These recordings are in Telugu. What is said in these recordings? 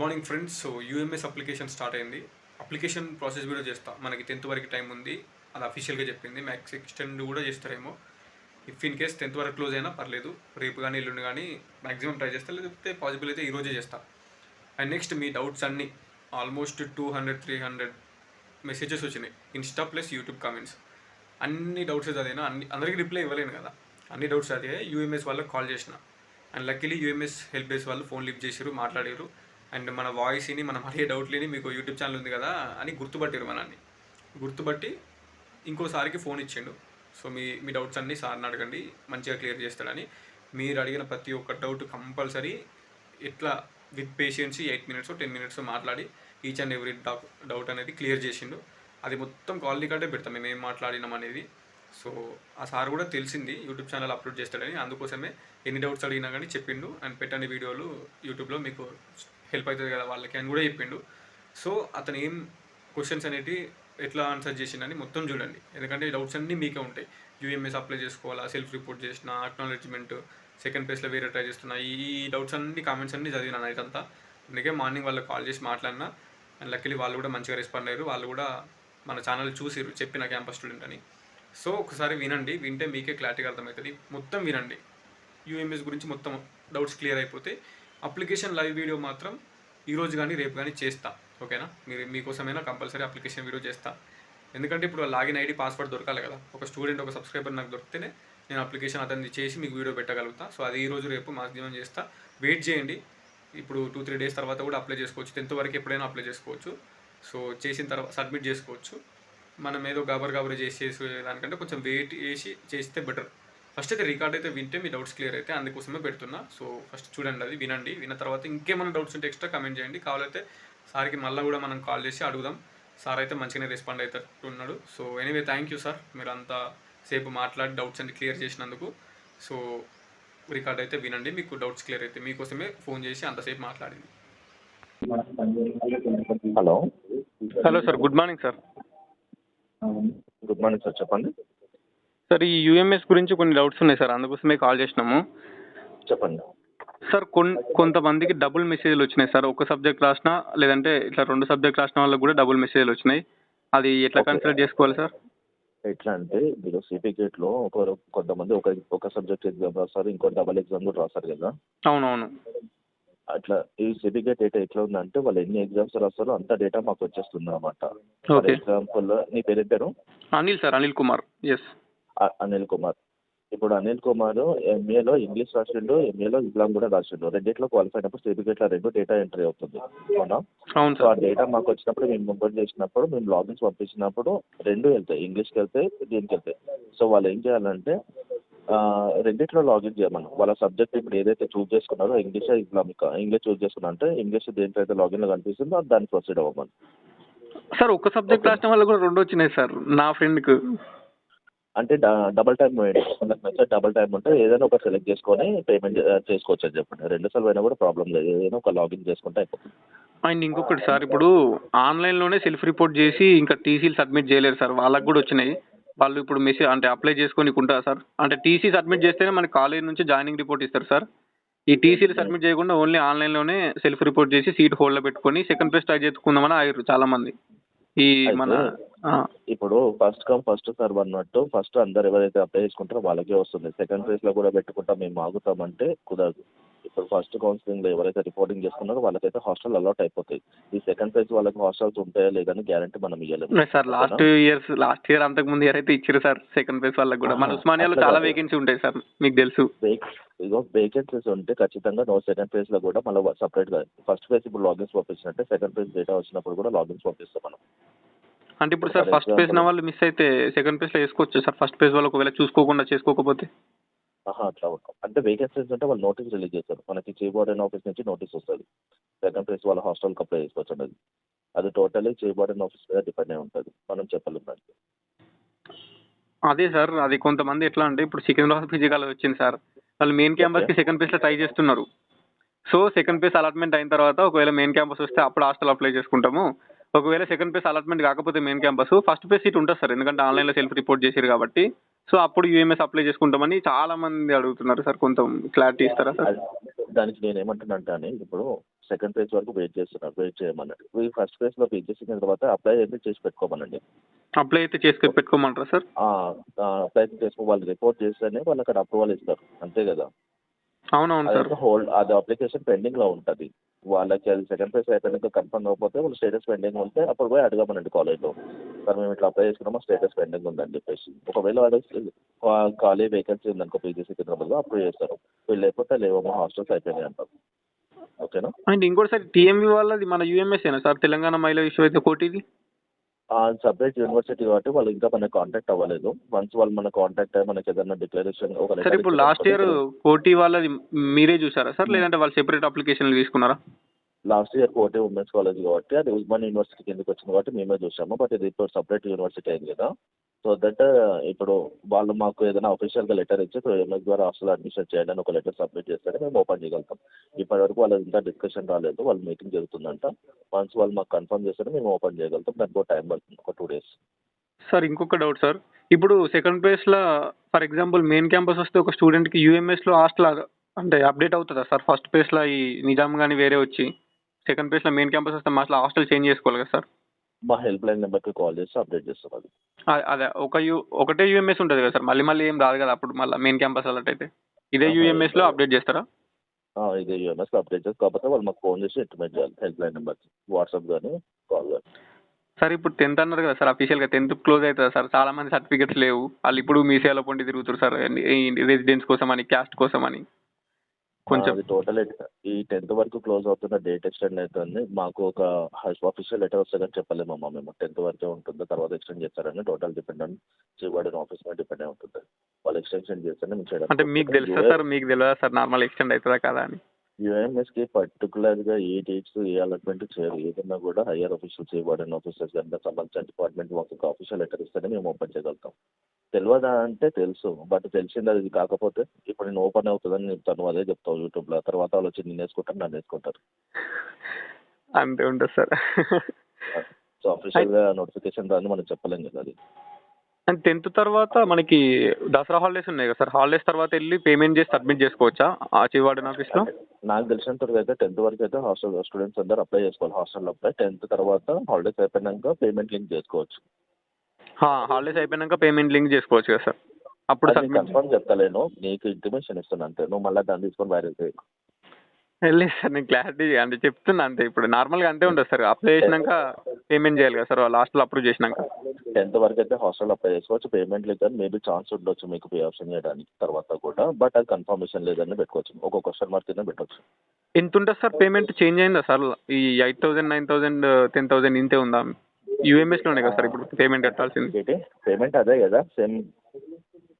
Good morning friends so UMS application start అయింది. అప్లికేషన్ ప్రాసెస్ కూడా చేస్తా. మనకి టెన్త్ వరకు టైం ఉంది. అది అఫీషియల్గా చెప్పింది. మ్యాక్స్ ఎక్స్టెండ్ కూడా చేస్తారేమో. ఇఫ్ ఇన్ కేస్ టెన్త్ వరకు క్లోజ్ అయినా పర్లేదు. రేపు కానీ ఎల్లుండి కానీ మ్యాక్సిమం ట్రై చేస్తా. లేకపోతే పాసిబుల్ అయితే ఈరోజే చేస్తా. అండ్ నెక్స్ట్ మీ డౌట్స్ అన్నీ. Almost two hundred three hundred messages వచ్చినాయి. ఇన్స్టా ప్లస్ యూట్యూబ్ కామెంట్స్ అన్ని డౌట్స్ చదివినా అన్ని అందరికీ రిప్లై ఇవ్వలేను కదా. అన్ని డౌట్స్ అదే యూఎంఎస్ వాళ్ళకి కాల్ చేసిన. And luckily UMS help desk వాళ్ళు ఫోన్ లిఫ్ట్ చేశారు మాట్లాడారు అండ్ మన వాయిస్ని మనం అడిగే డౌట్లని మీకు యూట్యూబ్ ఛానల్ ఉంది కదా అని గుర్తుపట్టారు మనల్ని. గుర్తుపట్టి ఇంకోసారికి ఫోన్ ఇచ్చిండు. సో మీ మీ డౌట్స్ అన్నీ సార్ని అడగండి మంచిగా క్లియర్ చేస్తాడని. మీరు అడిగిన ప్రతి ఒక్క డౌట్ కంపల్సరీ ఎట్లా with patience eight minutes ten minutes మాట్లాడి each and every doubt doubt అనేది క్లియర్ చేసిండు. అది మొత్తం క్వాలిటీ కంటే పెడతాం మేము ఏం మాట్లాడినాం అనేది. సో ఆ సార్ కూడా తెలిసింది యూట్యూబ్ ఛానల్ అప్లోడ్ చేస్తాడని. అందుకోసమే ఎన్ని డౌట్స్ అడిగినా కానీ చెప్పిండు. అండ్ పెట్టని వీడియోలు యూట్యూబ్లో మీకు హెల్ప్ అవుతుంది కదా వాళ్ళకి అని కూడా చెప్పిండు. సో అతను ఏం క్వశ్చన్స్ అనేవి ఎట్లా ఆన్సర్ చేసిండని మొత్తం చూడండి. ఎందుకంటే డౌట్స్ అన్నీ మీకే ఉంటాయి. యూఎంఎస్ అప్లై చేసుకోవాలా సెల్ఫ్ రిపోర్ట్ చేసిన అక్నాలెడ్జ్మెంట్ సెకండ్ ప్లేస్లో వేరే ట్రై చేస్తున్నా ఈ డౌట్స్ అన్ని కామెంట్స్ అన్ని చదివినా నైట్ అంతా. అందుకే మార్నింగ్ వాళ్ళకి కాల్ చేసి మాట్లాడినా అండ్ లక్కీలీ వాళ్ళు కూడా మంచిగా రెస్పాండ్ అయ్యారు. వాళ్ళు కూడా మన ఛానల్ చూసిరు చెప్పిన క్యాంపస్ స్టూడెంట్ అని. సో ఒకసారి వినండి వింటే మీకే క్లారిటీగా అర్థమవుతుంది. మొత్తం వినండి. యూఎంఎస్ గురించి మొత్తం డౌట్స్ క్లియర్ అయిపోతే అప్లికేషన్ లైవ్ వీడియో మాత్రం ఈరోజు కానీ రేపు కానీ చేస్తా ఓకేనా? మీరు మీకోసమైనా కంపల్సరీ అప్లికేషన్ వీడియో చేస్తా. ఎందుకంటే ఇప్పుడు లాగిన్ ఐడి పాస్వర్డ్ దొరకాలి కదా. ఒక స్టూడెంట్ ఒక సబ్స్క్రైబర్ నాకు దొరికితేనే నేను అప్లికేషన్ అతన్ని చేసి మీకు వీడియో పెట్టగలుగుతా. సో అది ఈ రోజు రేపు మాక్సిమం చేస్తా. వెయిట్ చేయండి. ఇప్పుడు టూ త్రీ డేస్ తర్వాత కూడా అప్లై చేసుకోవచ్చు. టెన్త్ వరకు ఎప్పుడైనా అప్లై చేసుకోవచ్చు. సో చేసిన తర్వాత సబ్మిట్ చేసుకోవచ్చు. మనం ఏదో గబర్ గబర్ చేసేసి దానికంటే కొంచెం వెయిట్ చేసి చేస్తే బెటర్. ఫస్ట్ అయితే రికార్డ్ అయితే వింటే మీ డౌట్స్ క్లియర్ అయితే అందుకోసమే పెడుతున్నా. సో ఫస్ట్ చూడండి అది వినండి. విన్న తర్వాత ఇంకేమైనా డౌట్స్ ఉంటే ఎక్స్ట్రా కమెంట్ చేయండి. కావాలైతే సార్కి మళ్ళీ కూడా మనం కాల్ చేసి అడుగుదాం. సార్ అయితే మంచిగానే రెస్పాండ్ అవుతున్నాడు so anyway thank you sir. మీరు అంత సేపు మాట్లాడి డౌట్స్ అన్ని క్లియర్ చేసినందుకు. సో రికార్డ్ అయితే వినండి. మీకు డౌట్స్ క్లియర్ అయితే మీకోసమే ఫోన్ చేసి అంతసేపు మాట్లాడింది. Hello. Hello sir good morning sir. Good morning sir చెప్పండి. సార్ ఈ యూఎంఎస్ గురించి కొన్ని డౌట్స్ ఉన్నాయి సార్. అందుకోసమే కాల్ చేసినాము. చెప్పండి. సార్ కొన్ కొంతమందికి డబుల్ మెసేజ్లు వచ్చినాయి సార్. ఒక సబ్జెక్ట్ రాసినా లేదంటే ఇట్లా రెండు సబ్జెక్ట్ రాసిన వాళ్ళకి కూడా డబుల్ మెసేజ్లు వచ్చినాయి. అది ఎట్లా. కన్సిడర్ చేసుకోవాలి సార్? ఎట్లా అంటే మీరు సిపికేట్లో ఒక కొంతమంది ఒక ఒక సబ్జెక్ట్ ఎగ్జామ్ రాస్తారు ఇంకో డబల్ ఎగ్జామ్ కూడా రాస్తారు కదా. అవునవును. అట్లా ఈ సిపికేట్ డేటా ఎట్లా ఉందంటే వాళ్ళు ఎన్ని ఎగ్జామ్స్ రాస్తారో అంత డేటా మాకు వచ్చేస్తుంది అనమాట ఫర్ ఎగ్జాంపుల్ నీ పేరు పేరు? అనిల్ సార్ అనిల్ కుమార్. ఎస్ అనిల్ కుమార్. ఇప్పుడు అనిల్ కుమార్ ఎంఏలో ఇంగ్లీష్ రాసిండు ఎంఏలో ఇస్లాం కూడా రాసిండు. రెండిట్లో క్వాలిఫై అయినప్పుడు సిపికేట్లో రెండు డేటా ఎంట్రీ అవుతుంది. అవునా? సో ఆ డేటా మాకు వచ్చినప్పుడు మేము ముంబై చేసినప్పుడు మేము లాగిన్స్ పంపించినప్పుడు రెండు వెళ్తాయి. ఇంగ్లీష్కి వెళ్తాయి దీనికి వెళ్తాయి. సో వాళ్ళు ఏం చేయాలంటే రెండిట్లో లాగిన్ చేయమను. వాళ్ళ సబ్జెక్ట్ ఇప్పుడు ఏదైతే చూస్ చేసుకున్నారో ఇంగ్లీష్ ఇస్లామిక్ ఇంగ్లీష్ చూస్ చేసుకున్నా అంటే ఇంగ్లీష్ దేంట్లో అయితే లాగిన్లో కనిపిస్తుందో దాన్ని ప్రొసీడ్ అవ్వమని. సార్ ఒక సబ్జెక్ట్. రాసిన వాళ్ళకి కూడా రెండు వచ్చినాయి సార్ నా ఫ్రెండ్కి అంటే డబల్ టైం వేయండి డబల్ టైం ఉంటే ఏదైనా ఒక సెలెక్ట్ చేసుకొని పేమెంట్ చేసుకోవచ్చు అని చెప్పండి. రెండు సార్లు అయినా కూడా ప్రాబ్లం లేదు. ఏదైనా ఒక లాగిన్ చేసుకుంటే అయిపోతుంది. అండ్ ఇంకొకటి సార్ ఇప్పుడు ఆన్లైన్లోనే సెల్ఫ్ రిపోర్ట్ చేసి ఇంకా టీసీలు సబ్మిట్ చేయలేరు సార్. వాళ్ళకి కూడా వచ్చినాయి. వాళ్ళు ఇప్పుడు మెసేజ్ అంటే అప్లై చేసుకొని ఉంటారా సార్. అంటే టీసీ సబ్మిట్ చేస్తేనే మనకి కాలేజ్ నుంచి జాయినింగ్ రిపోర్ట్ ఇస్తారు సార్. ఈ టీసీలు సబ్మిట్ చేయకుండా ఓన్లీ ఆన్లైన్లోనే సెల్ఫ్ రిపోర్ట్ చేసి సీట్ హోల్డ్లో పెట్టుకొని సెకండ్ ప్లేస్ ట్రై చేసుకుందామని ఆగారు చాలా మంది ఈ మన ఇప్పుడు ఫస్ట్ కమ్ ఫస్ట్ సర్వ్ అన్నట్టు ఫస్ట్ అందరు ఎవరైతే అప్లై చేసుకుంటారో వాళ్ళకే వస్తుంది. సెకండ్ ఫేజ్లో కూడా పెట్టుకుంటా మేము ఆగుతామంటే కుదరదు. ఇప్పుడు ఫస్ట్ కౌన్సిలింగ్లో ఎవరైతే రిపోర్టింగ్ చేసుకున్నారో వాళ్ళకైతే హాస్టల్ అలాట్ అయిపోతాయి. ఈ సెకండ్ ఫేజ్ వాళ్ళకి హాస్టల్స్ ఉంటాయా లేదని గ్యారంటీ మనం ఇవ్వలేము sir last years last year అంతకు ముందు ఇయర్ అయితే ఇచ్చారు సార్ సెకండ్ ప్లేస్ వాళ్ళకి కూడా. మన ఉస్మానియాలో చాలా. వేకెన్సీ ఉంటాయి సార్ మీకు తెలుసు. ఇగో వేకెన్సీస్ ఉంటే ఖచ్చితంగా నో సెకండ్ ఫేజ్లో కూడా మళ్ళీ సపరేట్గా. ఫస్ట్ ఫేజ్ ఇప్పుడు లాగిన్స్ పంపించినట్టే సెకండ్ ఫేజ్ డేటా వచ్చినప్పుడు కూడా లాగిన్స్ పంపిస్తాం మనం. అంటే ఇప్పుడు సార్ ఫస్ట్ పేజ్ example- వాళ్ళు మిస్ అయితే సెకండ్ పేజ్లో వేసుకోవచ్చు సార్. ఫస్ట్ పేజ్ వాళ్ళు ఒకవేళ చూసుకోకుండా చేసుకోకపోతే. అట్లా ఉంటాం అంటే వేకెన్సీస్ ఉంటే వాళ్ళు నోటీస్ రిలీజ్ చేస్తారు. మనకి చీఫ్ ఆఫీస్ నుంచి నోటీస్ వస్తుంది. సెకండ్ ప్లేస్ వాళ్ళ హాస్టల్కి అప్లై చేసుకోవచ్చు అన్నది. అది టోటలీ చీఫ్ ఆఫీస్ మీద డిపెండ్ అయి ఉంటుంది. మనం చెప్పలేము దానికి అదే సార్ అది కొంతమంది ఎట్లా అంటే ఇప్పుడు సికింద్రాబాద్ పీజీ కాలేజ్ వచ్చింది సార్. వాళ్ళు మెయిన్ క్యాంపస్కి సెకండ్ పేజ్లో ట్రై చేస్తున్నారు. సో సెకండ్ పేజ్ అలాట్మెంట్ అయిన తర్వాత ఒకవేళ మెయిన్ క్యాంపస్ వస్తే అప్పుడు హాస్టల్ అప్లై చేసుకుంటాము. ఒకవేళ సెకండ్ పేజ్ అలాట్మెంట్ కాకపోతే main campus first page seat ఉంటుంది సార్. ఎందుకంటే ఆన్లైన్లో సెల్ఫ్ రిపోర్ట్ చేశారు కాబట్టి. సో అప్పుడు యూఎంఎస్ అప్లై చేసుకుంటామని చాలా మంది అడుగుతున్నారు సార్. కొంత క్లారిటీ ఇస్తారా సార్? దానికి నేను ఏమంటున్నానంటే అని ఇప్పుడు సెకండ్ ఫేజ్ వరకు వెయిట్ చేస్తున్నారు. వెయిట్ చేయమన్నాడు ఈ ఫస్ట్ ఫేజ్లో వెయిట్ చేసిన తర్వాత అప్లై అయితే చేసి పెట్టుకోమనండి. అప్లై అయితే చేసుకొని పెట్టుకోమంటారా సార్? అప్లై చేసుకో వాళ్ళు రిపోర్ట్ చేస్తేనే వాళ్ళు అక్కడ అప్రూవల్ ఇస్తారు. అంతే కదా? అవునవును సార్. హోల్డ్ అది అప్లికేషన్ పెండింగ్లో ఉంటుంది. వాళ్ళకి అది సెకండ్ ప్రైస్ అయిపోయినాక కన్ఫర్మ్ అవ్వకపోతే వాళ్ళు స్టేటస్ పెండింగ్ ఉంటే అప్పుడు పోయి అడగమనండి కాలేజ్లో. సార్ మేము ఇట్లా అప్లై చేసుకున్నామా స్టేటస్ పెండింగ్ ఉందని చెప్పేసి. ఒకవేళ వాళ్ళు ఖాళీ వేకెన్సీ ఉందనుకో పీజీసీ సికింద్రాబాద్లో అప్రూవ్ చేస్తారు. వీళ్ళు లేకపోతే లేవమ్మా హాస్టల్స్ అయిపోయినాయి అంటారు. ఓకేనా? అండ్ ఇంకోటి సార్ టీఎంవి వాళ్ళది మన యూఎంఎస్ఏనా సార్? తెలంగాణ మహిళా విశ్వవిద్యాలయ కోటిది? సపరేట్ యూనివర్సిటీ కాబట్టి వాళ్ళు ఇంకా మనకి కాంటాక్ట్ అవ్వలేదు. వన్స్ వాళ్ళు మన కాంటాక్ట్ అయ్యి మనకి ఏదైనా డిక్లరేషన్ ఒక సార్ ఇప్పుడు లాస్ట్ ఇయర్ కోటి వాళ్ళది మీరే చూసారా సార్ లేదంటే వాళ్ళు సెపరేట్ అప్లికేషన్లు తీసుకున్నారా? లాస్ట్ ఇయర్ ఒకటే ఉమెన్స్ కాలేజ్ కాబట్టి అది ఉస్మాన్ యూనివర్సిటీ కిందకి వచ్చింది కాబట్టి మేమే చూసాము. బట్ ఇది ఇప్పుడు సపరేట్ యూనివర్సిటీ అయింది కదా. సో దట్ ఇప్పుడు వాళ్ళు మాకు ఏదైనా అఫీషియల్గా లెటర్ ఇచ్చి ఎంఎస్ ద్వారా హాస్టల్ అడ్మిషన్ చేయండి అని ఒక లెటర్ సబ్మిట్ చేస్తే మేము ఓపెన్ చేయగలుగుతాం. ఇప్పటివరకు వాళ్ళ ఇంకా డిస్కషన్ రాలేదు. వాళ్ళు మీటింగ్ జరుగుతుందంట. వన్స్ వాళ్ళు మాకు కన్ఫర్మ్ చేస్తే మేము ఓపెన్ చేయగలుగుతాం. దానికి టైం పడుతుంది. ఒక టూ డేస్ సార్ ఇంకొక డౌట్ సార్. ఇప్పుడు సెకండ్ ప్లేస్లో ఫర్ ఎగ్జాంపుల్ మెయిన్ క్యాంపస్ వస్తే ఒక స్టూడెంట్కి యూఎంఎస్లో హాస్టల్ అంటే అప్డేట్ అవుతుందా సార్? ఫస్ట్ ప్లేస్లో ఈ నిజాం కానీ వేరే వచ్చి. సెకండ్ ప్లేస్లో మెయిన్ క్యాంపస్ వస్తే మా అసలు హాస్టల్ చేంజ్ చేసుకోవాలి కదా సార్ మా హెల్ప్ లైన్ నెంబర్కి కాల్ చేసి అప్డేట్ చేస్తాం అది. అదే. ఒక యూ ఒకటే యూఎంఎస్ ఉంటుంది కదా సార్ మళ్ళీ మళ్ళీ ఏం రాదు కదా అప్పుడు మళ్ళీ మెయిన్ క్యాంపస్ అన్నట్టయితే ఇదే యూఎంఎస్లో. అప్డేట్ చేస్తారా? ఆ, ఇదే యూఎంఎస్ అప్డేట్ చేసి కాకపోతే వాళ్ళు మాకు ఫోన్ చేసి ఇంటిమేట్ చేయాలి. హెల్ప్ లైన్ నెంబర్కి వాట్సాప్ కానీ కాల్ కానీ సార్ ఇప్పుడు టెన్త్ అన్నారు కదా సార్ అఫీషియల్గా టెన్త్ క్లోజ్ అవుతుంది సార్ చాలా మంది సర్టిఫికెట్స్ లేవు. వాళ్ళు ఇప్పుడు మీ సేవలో పొండి తిరుగుతారు సార్ రెసిడెన్స్ కోసం అని క్యాస్ట్ కోసం అని కొంచెం టోటల్ ఈ టెన్త్ వరకు క్లోజ్ అవుతున్న డేట్ ఎక్స్టెండ్ అవుతుంది మాకు ఒక ఆఫీషియల్ లెటర్ వస్తే కానీ చెప్పలేమమ్మా మేము. టెన్త్ వరకే ఉంటుంది తర్వాత ఎక్స్టెండ్ చేస్తారని టోటల్ డిపెండ్ ఆన్ చేయబడిన ఆఫీస్ మీద డిపెండ్ అయి ఉంటుంది. వాళ్ళు ఎక్స్టెన్షన్ చేస్తేనే మేము చేయడం అంటే మీకు తెలుసా సార్ మీకు తెలియదా సార్ నార్మల్ ఎక్స్టెండ్ అవుతుందా కదా అని? యూఎంఎస్కి పర్టికులర్గా ఏ డేట్స్ ఏ అలాట్మెంట్ చేయరు. ఏదన్నా కూడా హయ్యర్ ఆఫీసర్స్ చేయబడిన ఆఫీసర్స్ కనుక సంబంధించిన డిపార్ట్మెంట్ మాకు ఒక ఆఫీషియల్ లెటర్ ఇస్తేనే మేము ఓపెన్ చేయగలుగుతాం. తెలియదా అంటే తెలుసు బట్ తెలిసింది అది కాకపోతే ఇప్పుడు నేను ఓపెన్ అవుతుందని చెప్తాను అదే చెప్తావు యూట్యూబ్లో. తర్వాత వాళ్ళు వచ్చి నేను వేసుకుంటాను నన్ను వేసుకుంటారు. అంతే ఉంటుంది సార్. సో అఫీషియల్గా నోటిఫికేషన్ రాని మనం చెప్పలేం కదా అది. అండ్ టెన్త్ తర్వాత మనకి దసరా హాలిడేస్ ఉన్నాయి కదా సార్. హాలిడేస్ తర్వాత వెళ్ళి పేమెంట్ చేసి సబ్మిట్ చేసుకోవచ్చా? ఆచివాడన్ ఆఫీస్లో? నాకు తెలిసినంత వరకు అయితే టెన్త్ వరకు అయితే హాస్టల్ స్టూడెంట్స్ అందరూ అప్లై చేసుకోవాలి. Hostel apply. టెన్త్ తర్వాత హాలిడేస్ అయిపోయినాక పేమెంట్ లింక్ చేసుకోవచ్చు. హాలిడేస్ అయిపోయినాక పేమెంట్ లింక్ చేసుకోవచ్చు కదా సార్ అప్పుడు అది కన్ఫర్మ్ చెప్తలేను. నీకు ఇంటిమేషన్ ఇస్తున్నా అంతే. నువ్వు మళ్ళీ దాన్ని తీసుకొని వైరల్ చేయి. లేదు సార్ నేను క్లారిటీ అంటే చెప్తున్నా అంతే. ఇప్పుడు నార్మల్గా అంతే ఉంటుంది సార్ అప్లై చేసినాక పేమెంట్ చేయాలి కదా సార్ హాస్టల్ అప్రూవ్ చేసినాక. టెన్త్ వరకు అయితే హాస్టల్ అప్లై చేసుకోవచ్చు. పేమెంట్ లేదని మేబీ ఛాన్స్ ఉండొచ్చు మీకు పే ఆప్షన్ చేయడానికి తర్వాత కూడా. బట్ అది కన్ఫర్మేషన్ లేదని పెట్టుకోవచ్చు. ఒక క్వశ్చన్ మార్క్ కింద పెట్టవచ్చు ఎంత ఉంటుంది సార్ పేమెంట్ చేంజ్ అయిందా సార్ ఈ eight thousand nine thousand ten thousand ఇంతే ఉందా? యూఎంఎస్లోనే కదా సార్ ఇప్పుడు పేమెంట్ కట్టాల్సింది? ఏంటి? పేమెంట్ అదే కదా సేమ్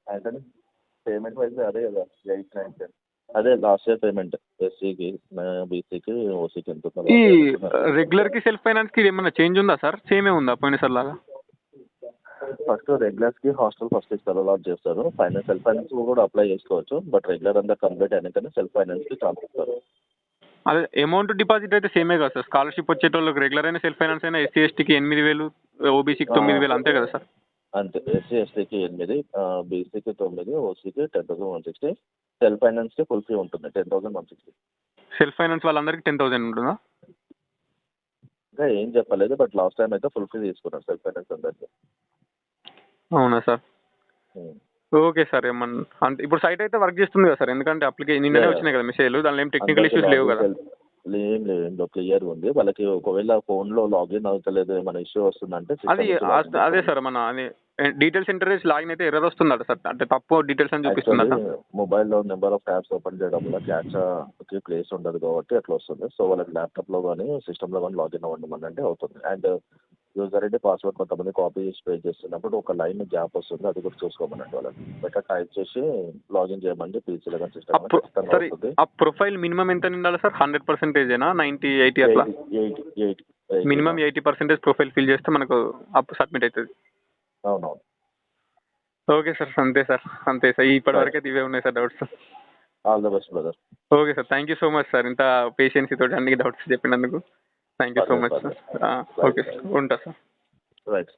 అంటే పేమెంట్ వైజ్ అదే కదా ఎయిట్ నైన్ టెన్ అదే లాస్ట్ ఇయర్ పేమెంట్ ఎస్సీకి బీసీకి ఓసీకి ఎంత ఉందో ఈ. రెగ్యులర్కి సెల్ఫ్ ఫైనాన్స్కి ఏమైనా చేంజ్ ఉందా సార్? సేమే ఉందా పోయినసారి లాగా ఫస్ట్ రెగ్యులర్స్కి హాస్టల్ ఫస్ట్ ఇస్తారు అలాట్ చేస్తారు. ఫైనాన్స్ సెల్ఫ్ ఫైనాన్స్ కూడా అప్లై చేసుకోవచ్చు బట్ రెగ్యులర్ అంతా కంప్లీట్ అయినాకనే సెల్ఫ్ ఫైనాన్స్కి ఛాన్స్ ఇస్తారు అదే అమౌంట్ డిపాజిట్ అయితే సేమే కదా సార్ స్కాలర్షిప్ వచ్చేటోళ్ళకి రెగ్యులర్ అయినా సెల్ఫ్ ఫైనాన్స్ అయినా ఎస్సీ ఎస్టీకి ఎనిమిది వేలు ఓబీసీకి తొమ్మిది వేలు అంతే కదా సార్ అంతే. ఎస్సీ ఎస్టీకి ఎనిమిది బీసీకి తొమ్మిది ఓసీకి ten thousand one sixty self ఫైనాన్స్కి full fee ఉంటుంది ten thousand one sixty self finance వాళ్ళందరికీ టెన్ థౌసండ్ ఉంటుందా? ఇంకా ఏం చెప్పలేదు బట్ లాస్ట్ టైం అయితే ఫుల్ ఫీ తీసుకున్నారు సెల్ఫ్ ఫైనాన్స్ అందరికి. అవునా సార్ ఓకే సార్ ఏమన్నా అంటే ఇప్పుడు సైట్ అయితే వర్క్ చేస్తుంది కదా సార్ ఎందుకంటే అప్లికేషన్ నిన్ననే. వచ్చినాయి కదా మెసేజ్లు దానిలో ఏం టెక్నికల్ ఇష్యూస్ లేవు కదా. ఏం లేదు క్లియర్ ఉంది. వాళ్ళకి ఒకవేళ ఫోన్లో లాగిన్ అవుతలేదు ఏమైనా ఇష్యూ వస్తుందంటే అది అదే సార్ మన అది డీటెయిల్స్ ఎంటర్ చేసి లాగిన్ అయితే ఎర్రర్ వస్తుందట సార్ అంటే తప్పు డీటెయిల్స్ అని చూపిస్తుందట. మొబైల్లో నెంబర్ ఆఫ్ ట్యాబ్స్ ఓపెన్ చేయడం వల్ల క్యాచ్కి ప్లేస్ ఉండదు కాబట్టి అట్లా వస్తుంది. సో వాళ్ళకి ల్యాప్టాప్లో కానీ సిస్టంలో కానీ లాగిన్ అవ్వండి మన అంటే అవుతుంది. అండ్ యూజర్ ఐడి పాస్వర్డ్ కొంతమంది కాపీ చేసి పే చేస్తున్నప్పుడు ఒక లైన్ గ్యాప్ వస్తుంది అది కూడా చూసుకోమనండి వాళ్ళకి. బెటర్ టైప్ చేసి లాగిన్ చేయమండి పీసీలో కానీ సిస్టమ్ ఆ ప్రొఫైల్ మినిమం ఎంత ఉండాలి సార్? హండ్రెడ్ పర్సెంటేజేనా నైంటీ ఎయిటీ అట్లా? Minimum eighty percentage profile fill చేస్తే మనకు అప్ సబ్మిట్ అవుతుంది అవునవును. ఓకే సార్ అంతే సార్ అంతే సార్. ఇప్పటి వరకు అయితే ఇవే ఉన్నాయి sir doubts all the best brother okay sir thank you so much sir. ఇంత పేషెన్సీ తోటి అన్ని డౌట్స్ చెప్పినందుకు. Thank you so much sir okay sir ఉంటా సార్ రైట్